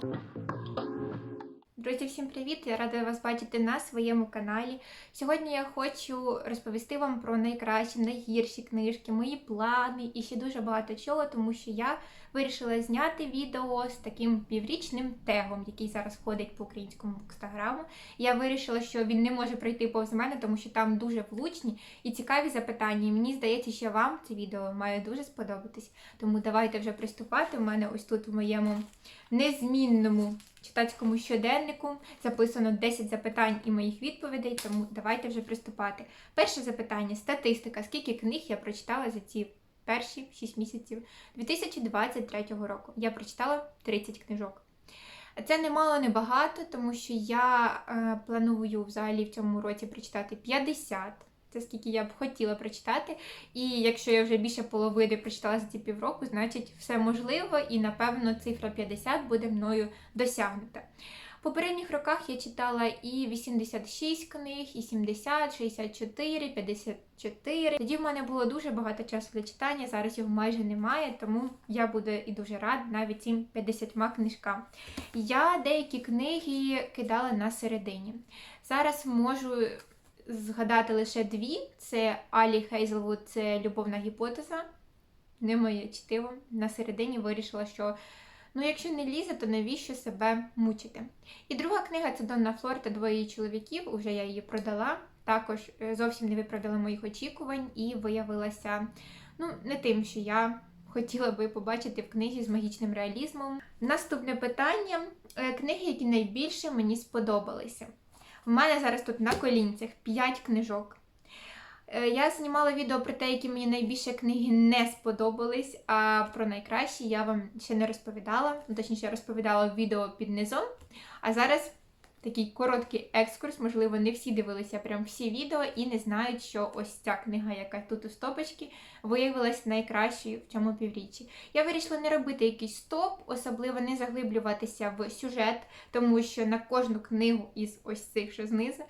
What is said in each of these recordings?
Thank. Друзі, всім привіт! Я рада вас бачити на своєму каналі. Сьогодні я хочу розповісти вам про найкращі, найгірші книжки, мої плани і ще дуже багато чого, тому що я вирішила зняти відео з таким піврічним тегом, який зараз ходить по українському інстаграму. Я вирішила, що він не може пройти повз мене, тому що там дуже влучні і цікаві запитання. І мені здається, що вам це відео має дуже сподобатись. Тому давайте вже приступати. У мене ось тут в моєму незмінному читацькому щоденнику записано 10 запитань і моїх відповідей, тому давайте вже приступати. Перше запитання: статистика. Скільки книг я прочитала за ці перші 6 місяців 2023 року? Я прочитала 30 книжок. Це немало не багато, тому що я е, планую взагалі в цьому році прочитати 50. Це скільки я б хотіла прочитати. І якщо я вже більше половини прочитала за ці півроку, значить все можливо, і напевно цифра 50 буде мною досягнута. В попередніх роках я читала і 86 книг, і 70, 64, 54. Тоді в мене було дуже багато часу для читання, зараз його майже немає, тому я буду і дуже рада навіть цим 50 книжкам. Я деякі книги кидала на середині. Зараз можу згадати лише дві: це Алі Хейзелвуд, це любовна гіпотеза. Не моє чтиво. На середині вирішила, що ну, якщо не лізе, то навіщо себе мучити? І друга книга це Донна Флор та двоє чоловіків. Уже я її продала. Також е, зовсім не виправдала моїх очікувань і виявилася ну, не тим, що я хотіла би побачити в книзі з магічним реалізмом. Наступне питання: Е, книги, які найбільше мені сподобалися. У мене зараз тут на колінцях 5 книжок. Е, Я знімала відео про те, які мені найбільше книги не сподобались, а про найкращі я вам ще не розповідала. Точніше, розповідала в відео під низом. А зараз такий короткий екскурс. Можливо, не всі дивилися прям всі відео і не знають, що ось ця книга, яка тут у стопочці, виявилась найкращою в цьому півріччі. Я вирішила не робити якийсь стоп, особливо не заглиблюватися в сюжет, тому що на кожну книгу із ось цих, що знизу,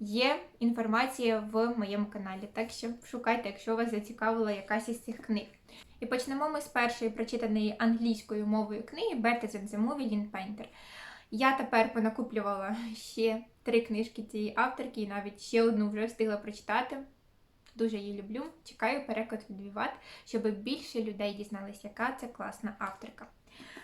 є інформація в моєму каналі. Так що шукайте, якщо вас зацікавила якась із цих книг. І почнемо ми з першої прочитаної англійською мовою книги Better than the Movie Lynn Painter. Я тепер понакуплювала ще три книжки цієї авторки, і навіть ще одну вже встигла прочитати. Дуже її люблю. Чекаю переклад від Віват, щоб більше людей дізналися, яка це класна авторка.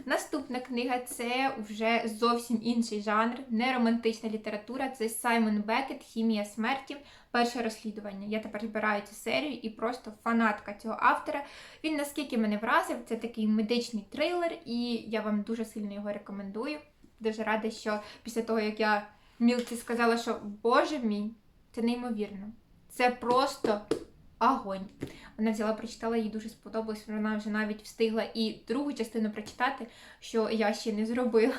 Наступна книга це вже зовсім інший жанр, не романтична література. Це Саймон Бекет Хімія смерті. Перше розслідування. Я тепер збираю цю серію і просто фанатка цього автора. Він наскільки мене вразив, це такий медичний трилер, і я вам дуже сильно його рекомендую. Дуже рада, що після того, як я Мілці сказала, що Боже мій, це неймовірно. Це просто огонь. Вона взяла, прочитала, їй дуже сподобалось. Вона вже навіть встигла і другу частину прочитати, що я ще не зробила.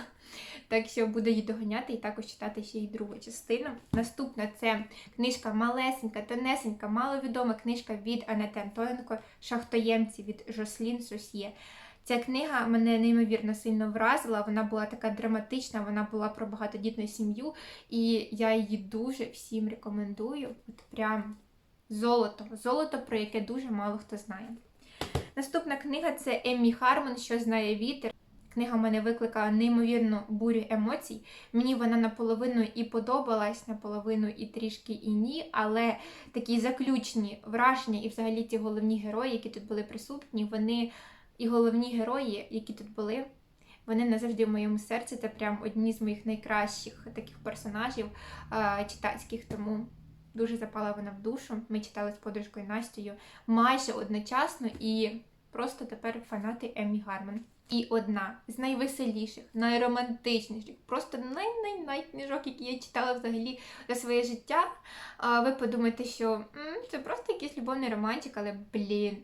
Так що буду її доганяти і також читати ще й другу частину. Наступна це книжка малесенька, тонесенька, маловідома книжка від Анети Антоненко Шахтоємці від Жослін Сосьє. Ця книга мене неймовірно сильно вразила. Вона була така драматична, вона була про багатодітну сім'ю, і я її дуже всім рекомендую. От прям золото. Золото, про яке дуже мало хто знає. Наступна книга це Еммі Хармон, що знає вітер. Книга мене викликала неймовірну бурю емоцій. Мені вона наполовину і подобалась, наполовину і трішки і ні, але такі заключні враження, і взагалі ті головні герої, які тут були присутні, вони і головні герої, які тут були, вони назавжди в моєму серці. Це прям одні з моїх найкращих таких персонажів читацьких. Тому дуже запала вона в душу. Ми читали з подружкою Настю майже одночасно і просто тепер фанати Еммі Гарман. І одна з найвеселіших, найромантичніших, просто най-най-най книжок, які я читала взагалі за своє життя. Ви подумаєте, що м, це просто якийсь любовний романтик, але блін.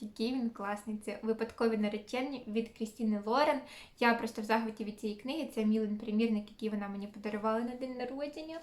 Який він класний. Це випадкові наречені від Крістіни Лорен. Я просто в захваті від цієї книги. Це Мілин примірник, який вона мені подарувала на день народження.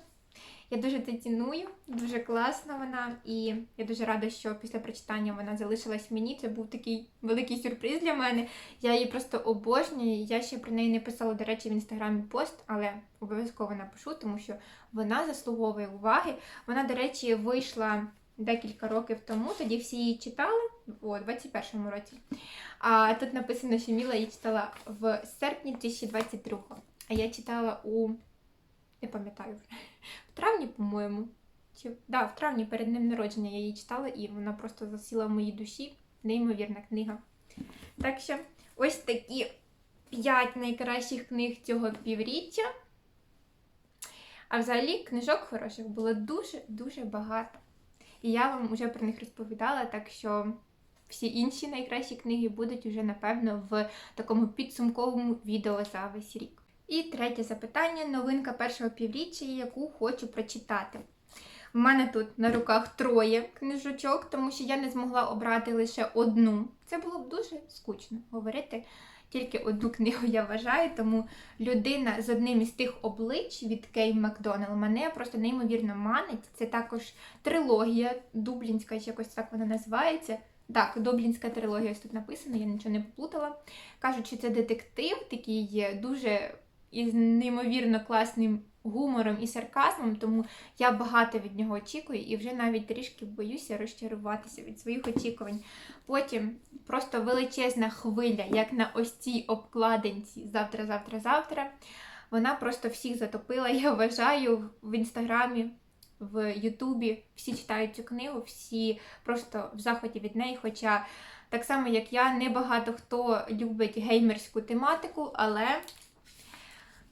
Я дуже це ціную, дуже класна вона, і я дуже рада, що після прочитання вона залишилась мені. Це був такий великий сюрприз для мене. Я її просто обожнюю. Я ще про неї не писала, до речі, в інстаграмі пост, але обов'язково напишу, тому що вона заслуговує уваги. Вона, до речі, вийшла декілька років тому. Тоді всі її читали у 21-му році. А тут написано, що Міла її читала в серпні 2022-го. А я читала у не пам'ятаю. В травні, по-моєму. Чи да, в травні перед днем народження я її читала, і вона просто засіла в моїй душі. Неймовірна книга. Так що ось такі п'ять найкращих книг цього півріччя. А взагалі книжок хороших було дуже-дуже багато. І я вам вже про них розповідала, так що всі інші найкращі книги будуть уже, напевно, в такому підсумковому відео за весь рік. І третє запитання новинка першого півріччя, яку хочу прочитати. У мене тут на руках троє книжочок, тому що я не змогла обрати лише одну. Це було б дуже скучно говорити. Тільки одну книгу я вважаю, тому людина з одним із тих облич від Кей Макдонал мене просто неймовірно манить. Це також трилогія, дублінська, чи якось так вона називається. Так, Дублінська трилогія ось тут написана, я нічого не поплутала. Кажуть, що це детектив, такий дуже із неймовірно класним гумором і сарказмом, тому я багато від нього очікую і вже навіть трішки боюся розчаруватися від своїх очікувань. Потім просто величезна хвиля, як на ось цій обкладинці завтра, завтра, завтра. Вона просто всіх затопила. Я вважаю в інстаграмі. В Ютубі всі читають цю книгу, всі просто в захваті від неї. Хоча так само, як я, не багато хто любить геймерську тематику, але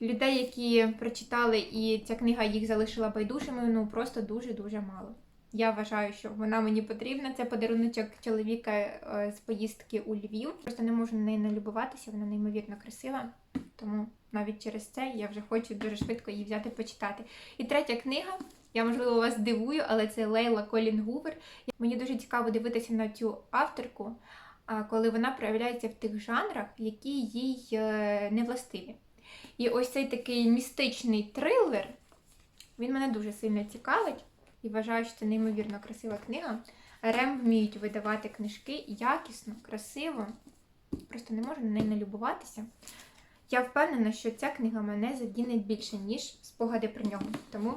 людей, які прочитали, і ця книга їх залишила байдужими, ну просто дуже-дуже мало. Я вважаю, що вона мені потрібна. Це подаруночок чоловіка е, з поїздки у Львів. Просто не можу на неї налюбуватися, вона неймовірно красива. Тому навіть через це я вже хочу дуже швидко її взяти почитати. І третя книга. Я, можливо, вас дивую, але це Лейла Колін Гувер. Мені дуже цікаво дивитися на цю авторку, коли вона проявляється в тих жанрах, які їй е, не властиві. І ось цей такий містичний трилер, він мене дуже сильно цікавить і вважаю, що це неймовірно красива книга. Рем вміють видавати книжки якісно, красиво. Просто не можу на неї налюбуватися. Я впевнена, що ця книга мене задіне більше, ніж спогади про нього. Тому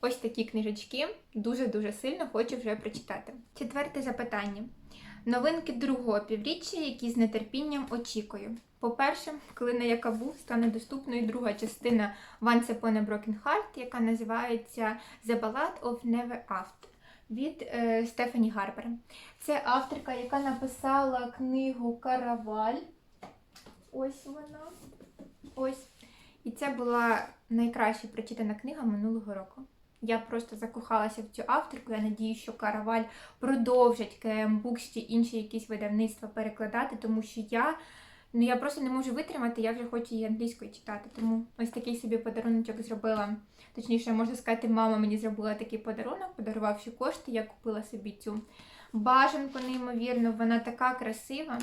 ось такі книжечки дуже-дуже сильно хочу вже прочитати. Четверте запитання. Новинки другого півріччя, які з нетерпінням очікую. По-перше, коли на Якабу стане доступною друга частина Once Upon a Broken Heart, яка називається The Ballad of Never After від е, Стефані Гарбер. Це авторка, яка написала книгу Караваль. Ось вона. Ось. І це була найкраща прочитана книга минулого року. Я просто закохалася в цю авторку. Я надію, що Караваль продовжить КМ Books чи інші якісь видавництва перекладати, тому що я ну, я просто не можу витримати, я вже хочу її англійською читати. Тому ось такий собі подарунок зробила. Точніше, можна сказати, мама мені зробила такий подарунок, подарувавши кошти, я купила собі цю бажанку, неймовірно, вона така красива.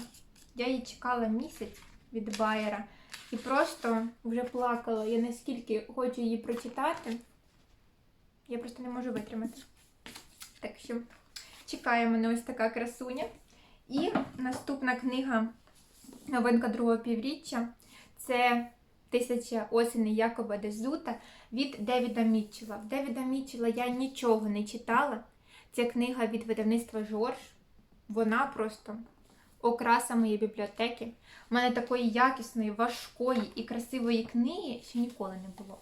Я її чекала місяць від Байера і просто вже плакала. Я наскільки хочу її прочитати. Я просто не можу витримати. Так що чекає мене ось така красуня. І наступна книга, новинка другого півріччя це Тисяча осені Якоба Дезута від Девіда Мітчела. В Девіда Мітчела я нічого не читала. Ця книга від видавництва Жорж. Вона просто окраса моєї бібліотеки. У мене такої якісної, важкої і красивої книги ще ніколи не було.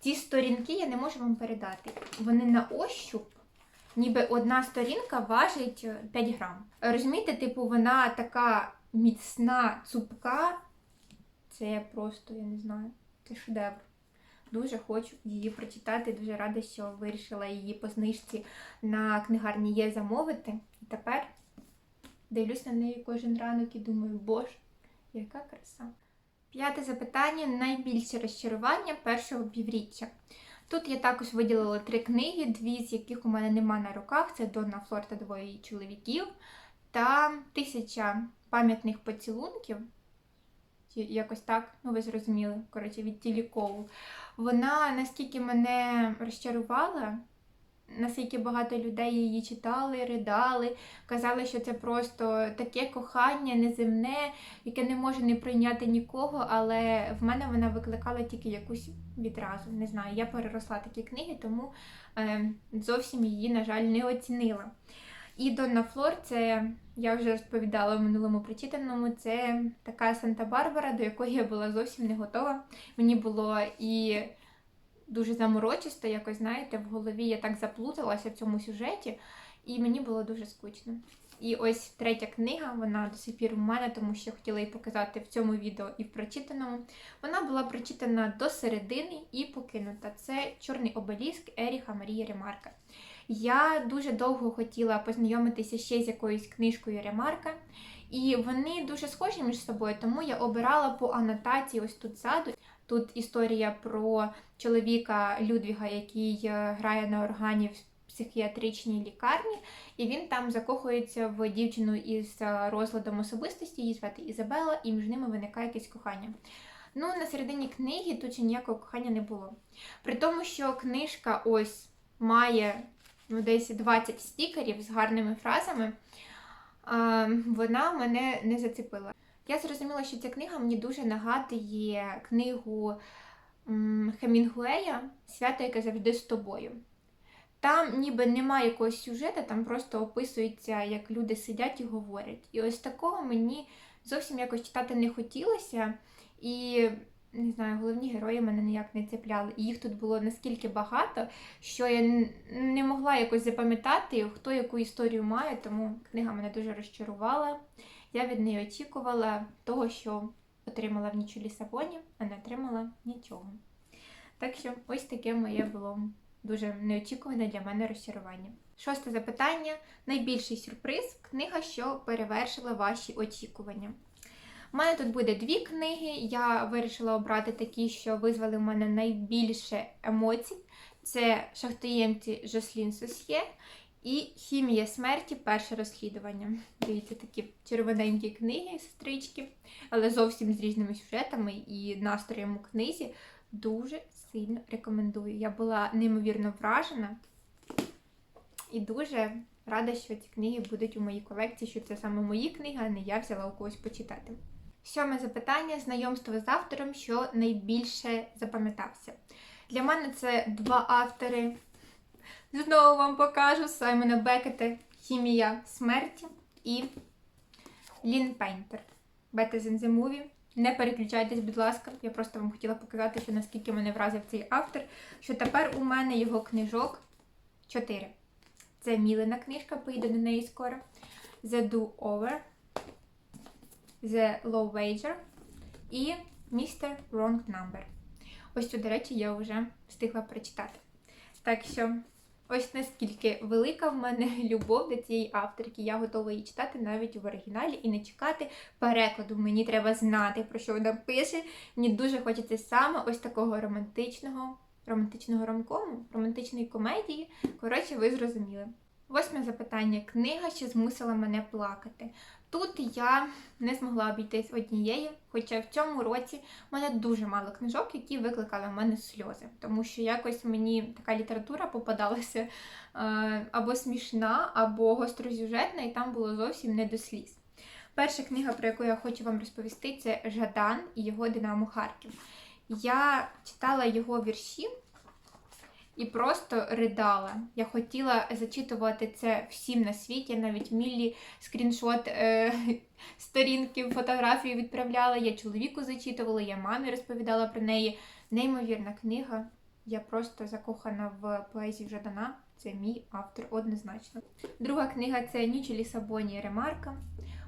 Ці сторінки я не можу вам передати. Вони на ощуп, ніби одна сторінка важить 5 е, грам. Розумієте, типу, вона така міцна, цупка. Це просто, я не знаю, це шедевр. Дуже хочу її прочитати. Дуже рада, що вирішила її по знижці на книгарні є замовити. І тепер дивлюсь на неї кожен ранок і думаю, боже, яка краса! П'яте запитання найбільше розчарування першого півріччя. Тут я також виділила три книги, дві з яких у мене нема на руках: це Донна Флор та двоє чоловіків та тисяча пам'ятних поцілунків. Якось так, ну ви зрозуміли, коротше, від Тілікову. Вона наскільки мене розчарувала, наскільки багато людей її читали, ридали, казали, що це просто таке кохання неземне, яке не може не прийняти нікого, але в мене вона викликала тільки якусь відразу. Не знаю, я переросла такі книги, тому е, зовсім її, на жаль, не оцінила. І Донна Флор, це я вже розповідала в минулому прочитаному. Це така Санта-Барбара, до якої я була зовсім не готова. Мені було і дуже заморочисто, якось знаєте, в голові я так заплуталася в цьому сюжеті, і мені було дуже скучно. І ось третя книга, вона до сих пір у мене, тому що хотіла її показати в цьому відео і в прочитаному. Вона була прочитана до середини і покинута. Це Чорний обеліск Еріха Марії Ремарка. Я дуже довго хотіла познайомитися ще з якоюсь книжкою Ремарка, і вони дуже схожі між собою, тому я обирала по анотації ось тут ззаду. Тут історія про чоловіка Людвіга, який е, грає на органі в психіатричній лікарні, і він там закохується в дівчину із е, розладом особистості, її звати Ізабела, і між ними виникає якесь кохання. Ну, на середині книги тут ще ніякого кохання не було. При тому, що книжка ось має ну, десь 20 стікерів з гарними фразами, а, вона мене не зацепила. Я зрозуміла, що ця книга мені дуже нагадує книгу Хемінгуея Свято, яке завжди з тобою. Там ніби немає якогось сюжету, там просто описується, як люди сидять і говорять. І ось такого мені зовсім якось читати не хотілося. І не знаю, головні герої мене ніяк не цепляли. І їх тут було наскільки багато, що я не могла якось запам'ятати, хто яку історію має, тому книга мене дуже розчарувала. Я від неї очікувала того, що отримала в ніч у Лісабоні, а не отримала нічого. Так що ось таке моє було дуже неочікуване для мене розчарування. Шосте запитання: найбільший сюрприз книга, що перевершила ваші очікування. У мене тут буде дві книги. Я вирішила обрати такі, що визвали в мене найбільше емоцій. Це Шахтоємці Жослін Сосьє і Хімія смерті перше розслідування. Дивіться, такі червоненькі книги, сестрички, але зовсім з різними сюжетами і настроєм у книзі. Дуже сильно рекомендую. Я була неймовірно вражена і дуже рада, що ці книги будуть у моїй колекції, що це саме мої книги, а не я взяла у когось почитати. Сьоме запитання: знайомство з автором, що найбільше запам'ятався. Для мене це два автори. Знову вам покажу Саймона Бекета Хімія смерті і Лін Пейнтер. Than the Movie. Не переключайтесь, будь ласка. Я просто вам хотіла показати, що наскільки мене вразив цей автор. Що тепер у мене його книжок 4. Це Мілина книжка, поїду до неї скоро. The Do Over, The Low Wager і Mr. Wrong Number. Ось цю, до речі, я вже встигла прочитати. Так що, ось наскільки велика в мене любов до цієї авторки. Я готова її читати навіть в оригіналі і не чекати перекладу. Мені треба знати, про що вона пише. Мені дуже хочеться саме ось такого романтичного, романтичного ромкому, романтичної комедії. Коротше, ви зрозуміли. Восьме запитання. Книга, що змусила мене плакати. Тут я не змогла обійтись однією, хоча в цьому році в мене дуже мало книжок, які викликали в мене сльози, тому що якось мені така література попадалася е, або смішна, або гостросюжетна, і там було зовсім не до сліз. Перша книга, про яку я хочу вам розповісти, це Жадан і його Динамо Харків. Я читала його вірші і просто ридала. Я хотіла зачитувати це всім на світі. Я навіть Міллі скріншот е, сторінки, фотографії відправляла. Я чоловіку зачитувала, я мамі розповідала про неї. Неймовірна книга. Я просто закохана в поезію Жадана. Це мій автор однозначно. Друга книга це Ніч у Лісабоні Ремарка.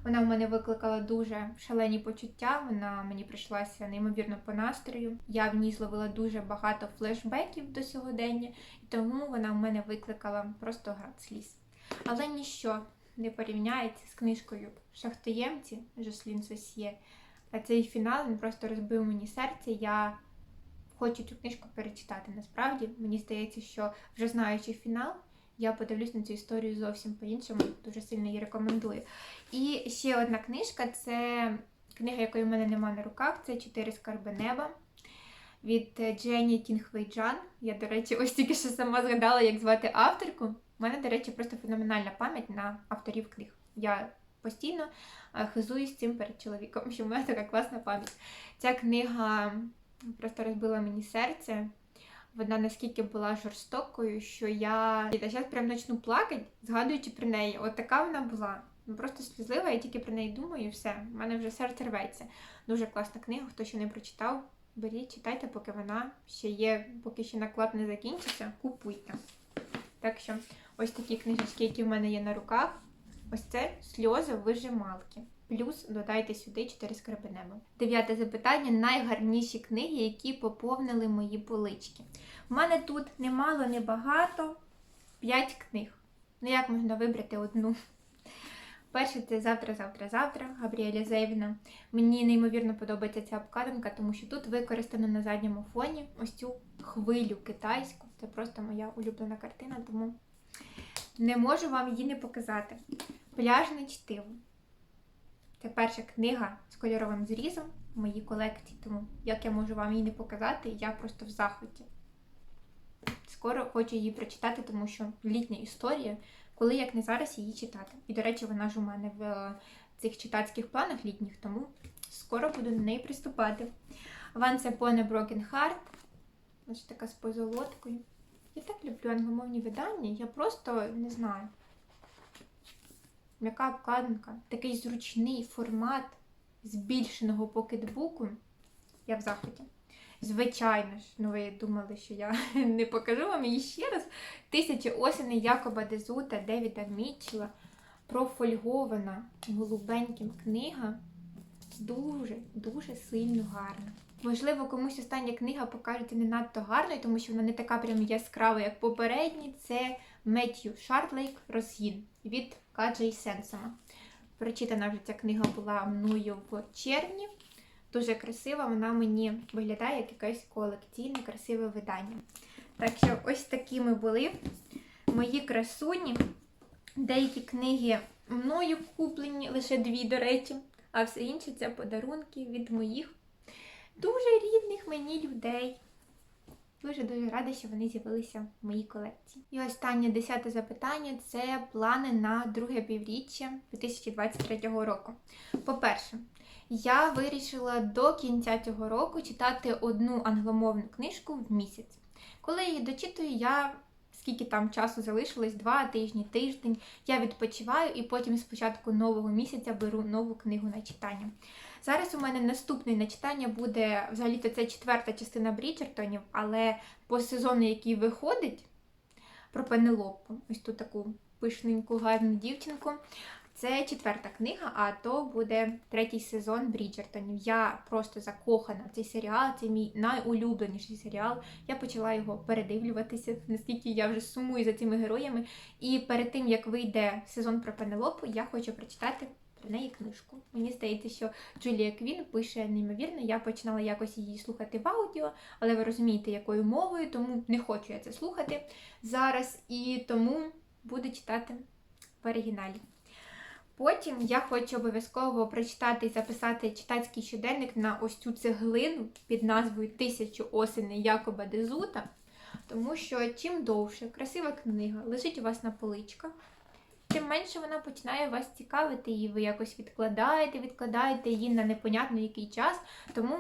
Вона в мене викликала дуже шалені почуття. Вона мені прийшлася неймовірно по настрою. Я в ній зловила дуже багато флешбеків до сьогодення, і тому вона в мене викликала просто град сліз. Але ніщо не порівняється з книжкою Шахтоємці Жослін Сосьє. А цей фінал він просто розбив мені серце. Я хочу цю книжку перечитати. Насправді мені здається, що вже знаючи фінал, я подивлюсь на цю історію зовсім по-іншому. Дуже сильно її рекомендую. І ще одна книжка це книга, якої в мене немає на руках. Це Чотири скарби неба. від Джені Тінхвейджан. Я, до речі, ось тільки що сама згадала, як звати авторку. У мене, до речі, просто феноменальна пам'ять на авторів книг. Я постійно хизуюсь цим перед чоловіком, що в мене така класна пам'ять. Ця книга просто розбила мені серце. Вона наскільки була жорстокою, що я та зараз прям почну плакати, згадуючи про неї. От така вона була. Ну, Просто слізлива, я тільки про неї думаю, і все. У мене вже серце рветься. Дуже класна книга, хто ще не прочитав, беріть, читайте, поки вона ще є, поки ще наклад не закінчиться, купуйте. Так що ось такі книжечки, які в мене є на руках. Ось це сльози вижималки. Плюс додайте сюди 4 скрипинеми. Дев'яте запитання: найгарніші книги, які поповнили мої полички. У мене тут немало, не багато, 5 книг. Ну як можна вибрати одну? Перше це завтра, завтра, завтра Габріеля Зевіна. Мені неймовірно подобається ця обкладинка, тому що тут використано на задньому фоні ось цю хвилю китайську. Це просто моя улюблена картина, тому не можу вам її не показати. Пляжне чтиво. Це перша книга з кольоровим зрізом в моїй колекції, тому як я можу вам її не показати, я просто в захваті. Скоро хочу її прочитати, тому що літня історія, коли як не зараз її читати. І, до речі, вона ж у мене в е, цих читацьких планах літніх, тому скоро буду до неї приступати. Once Upon Broken Heart. Ось така з позолоткою. Я так люблю англомовні видання, я просто не знаю. М'яка обкладинка, такий зручний формат збільшеного покетбуку. Я в захваті. Звичайно ж, ну ви думали, що я не покажу вам її ще раз. Тисячі осені Якоба Дезута, Девіда Мітчела. Профольгована голубеньким книга. Дуже, дуже сильно гарна. Можливо, комусь остання книга покажеться не надто гарною, тому що вона не така прям яскрава, як попередні. Це Меттью Шартлейк Розгін від Каджей Сенсома. Прочитана вже ця книга була мною в червні. Дуже красива, вона мені виглядає як якесь колекційне красиве видання. Так що ось такими були мої красуні. Деякі книги мною куплені, лише дві, до речі, а все інше це подарунки від моїх дуже рідних мені людей. Дуже-дуже рада, що вони з'явилися в моїй колекції. І останнє десяте запитання це плани на друге півріччя 2023 року. По-перше, я вирішила до кінця цього року читати одну англомовну книжку в місяць. Коли її дочитую, я скільки там часу залишилось, два тижні, тиждень, я відпочиваю і потім з початку нового місяця беру нову книгу на читання. Зараз у мене наступний на читання буде взагалі-то це четверта частина Бріджертонів, але по сезону, який виходить про Пенелопу, ось тут таку пишненьку, гарну дівчинку. Це четверта книга, а то буде третій сезон Бріджертонів. Я просто закохана в цей серіал, це мій найулюбленіший серіал. Я почала його передивлюватися, наскільки я вже сумую за цими героями. І перед тим як вийде сезон про Пенелопу, я хочу прочитати про неї книжку. Мені здається, що Джулія Квін пише неймовірно. Я починала якось її слухати в аудіо, але ви розумієте, якою мовою, тому не хочу я це слухати зараз і тому буду читати в оригіналі. Потім я хочу обов'язково прочитати і записати читацький щоденник на ось цю цеглину під назвою Тисячу осени Якоба Дезута. Тому що чим довше красива книга лежить у вас на поличках, тим менше вона починає вас цікавити, і ви якось відкладаєте, відкладаєте її на непонятно який час. Тому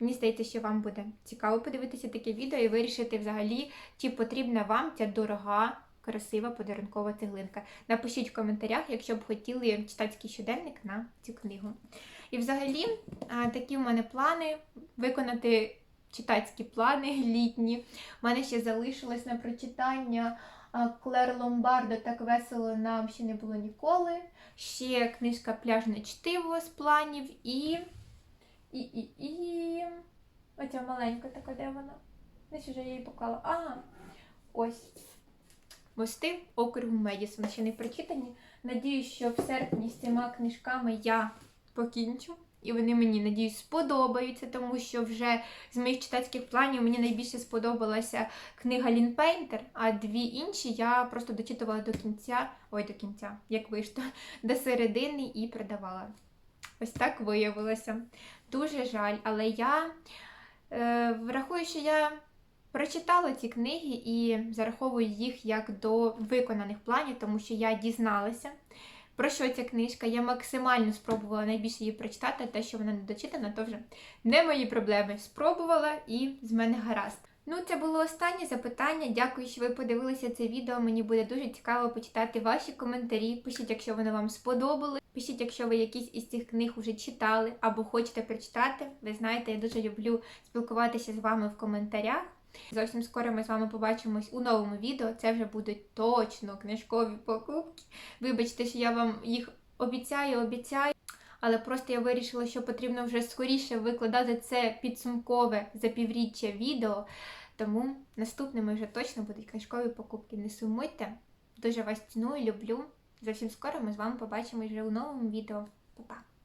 мені здається, що вам буде цікаво подивитися таке відео і вирішити взагалі, чи потрібна вам ця дорога красива подарункова цеглинка. Напишіть в коментарях, якщо б хотіли читацький щоденник на цю книгу. І взагалі, такі в мене плани виконати читацькі плани літні. У мене ще залишилось на прочитання Клер Ломбардо так весело нам ще не було ніколи. Ще книжка Пляжне чтиво з планів і. І. і, і... Оця маленька така, де вона? Десь вже я її поклала. Ага, ось. Мости округу Медісон ще не прочитані. Надіюсь, що в серпні з цими книжками я покінчу. І вони мені, надіюсь, сподобаються, тому що вже з моїх читацьких планів мені найбільше сподобалася книга Лін Пейнтер, а дві інші я просто дочитувала до кінця, ой, до кінця, як вийшло, до середини і продавала. Ось так виявилося. Дуже жаль, але я Е, Врахую, що я прочитала ці книги і зараховую їх як до виконаних планів, тому що я дізналася. Про що ця книжка? Я максимально спробувала найбільше її прочитати, те, що вона не дочитана, то вже не мої проблеми. Спробувала і з мене гаразд. Ну, це було останнє запитання. Дякую, що ви подивилися це відео. Мені буде дуже цікаво почитати ваші коментарі. Пишіть, якщо вони вам сподобали. Пишіть, якщо ви якісь із цих книг уже читали або хочете прочитати. Ви знаєте, я дуже люблю спілкуватися з вами в коментарях. Зовсім скоро ми з вами побачимось у новому відео. Це вже будуть точно книжкові покупки. Вибачте, що я вам їх обіцяю, обіцяю. Але просто я вирішила, що потрібно вже скоріше викладати це підсумкове за півріччя відео. Тому наступними вже точно будуть книжкові покупки. Не сумуйте. Дуже вас ціную, люблю. Зовсім скоро ми з вами побачимось вже у новому відео. Па-па!